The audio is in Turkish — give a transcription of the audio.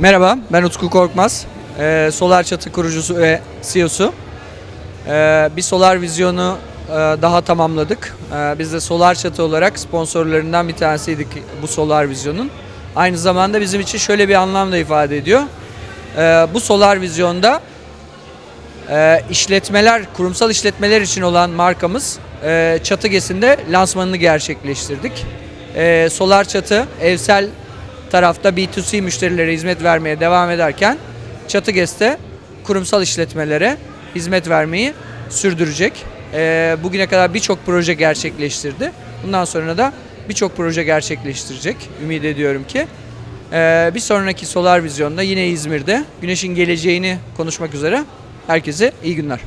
Merhaba, ben Utku Korkmaz. Ee, Solar Çatı kurucusu ve CEO'su. Ee, bir solar vizyonu e, daha tamamladık. Ee, biz de Solar Çatı olarak sponsorlarından bir tanesiydik bu solar vizyonun. Aynı zamanda bizim için şöyle bir anlam da ifade ediyor. Ee, bu solar vizyonda e, işletmeler, kurumsal işletmeler için olan markamız e, Çatı Gesi'nde lansmanını gerçekleştirdik. E, Solar Çatı evsel tarafta B2C müşterilere hizmet vermeye devam ederken Çatı Ges'te kurumsal işletmelere hizmet vermeyi sürdürecek. E, bugüne kadar birçok proje gerçekleştirdi. Bundan sonra da birçok proje gerçekleştirecek. Ümit ediyorum ki. E, bir sonraki Solar Vizyon'da yine İzmir'de güneşin geleceğini konuşmak üzere herkese iyi günler.